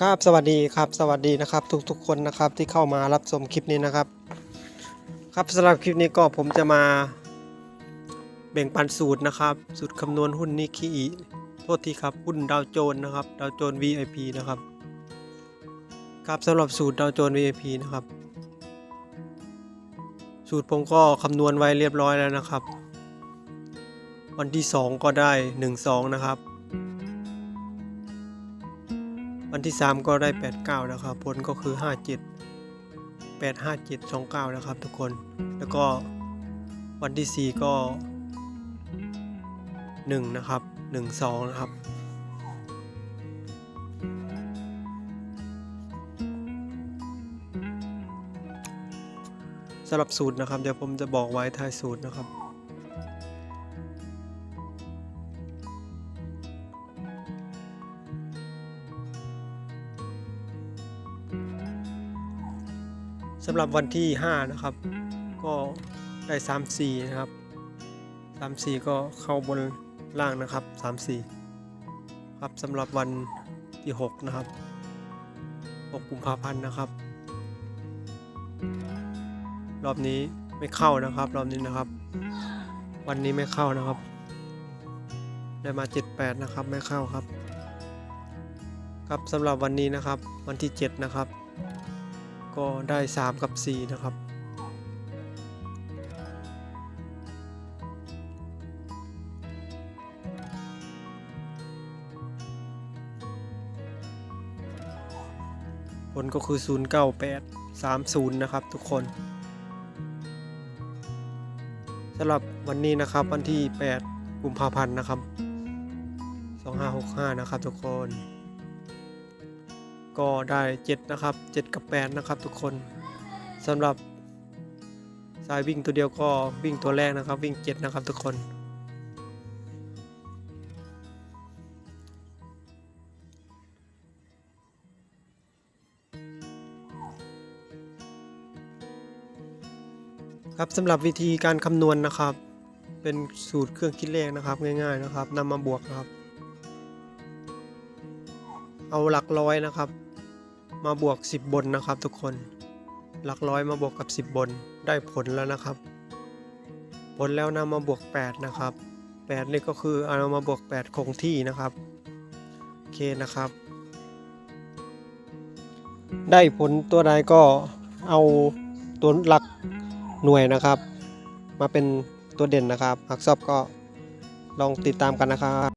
ครับสวัสดีครับสวัสดีนะครับ ทุกๆคนนะครับที่เข้ามารับชมคลิปนี้นะครับ ครับสำหรับคลิปนี้ก็ผมจะมาแบ่งปันสูตรนะครับสูตรคำนวณหุ้นนิคิอิโทษทีครับหุ้นดาวโจนส์นะครับดาวโจนส์ VIP นะครับ ครับสำหรับสูตรดาวโจนส์ VIP นะครับ สูตรผมก็คำนวณไว้เรียบร้อยแล้วนะครับ วันที่ 2 ก็ได้ 1 2 นะครับ วันที่ 3 ก็ได้ 89นะครับ ผลก็คือ 57 8 5 7 2 9 นะครับทุกคน แล้วก็วันที่ 4 ก็ 1 นะครับ 1 2 นะครับสำหรับสูตรนะครับ เดี๋ยวผมจะบอกไว้ท้ายสูตรนะครับ สำหรับวันที่ 5 นะครับ ก็ได้ 3 4 นะครับ 3 4 ก็เข้าบนล่างนะครับ 3 4 ครับสำหรับวันที่ 6 นะครับ 6 กุมภาพันธ์นะครับ รอบนี้ไม่เข้านะครับ รอบนี้นะครับ วันนี้ไม่เข้านะครับ ได้มา 78 นะครับไม่เข้าครับ ครับสำหรับวันนี้นะครับวันที่ 7 นะครับ ก็ได้ 3 กับ 4 นะครับ ผลก็คือ 098 30 นะครับทุกคนสำหรับวันนี้นะครับวันที่ 8 กุมภาพันธ์นะครับ 2565 นะครับทุกคน ก็ได้ 7 นะครับ 7 กับ 8 นะครับ ทุกคนสำหรับสายวิ่งตัวเดียวก็วิ่งตัวแรกนะครับ วิ่ง 7 นะครับ ทุกคนครับสำหรับวิธีการคำนวณนะครับ เป็นสูตรเครื่องคิดเลขนะครับง่าย ๆนะครับนำมาบวกนะครับ เอาหลักร้อยนะครับ มาบวก 10 บนนะครับ ทุกคน หลักร้อยมาบวกกับ 10 บนได้ผลแล้วนะครับ ผลแล้วนำมาบวก 8 นะครับ 8 นี่ก็คือเอามาบวก 8 คงที่นะครับ โอเคนะครับ ได้ผลตัวใดก็เอาตัวหลักหน่วยนะครับ มาเป็นตัวเด่นนะครับ หากชอบก็ลองติดตามกันนะครับ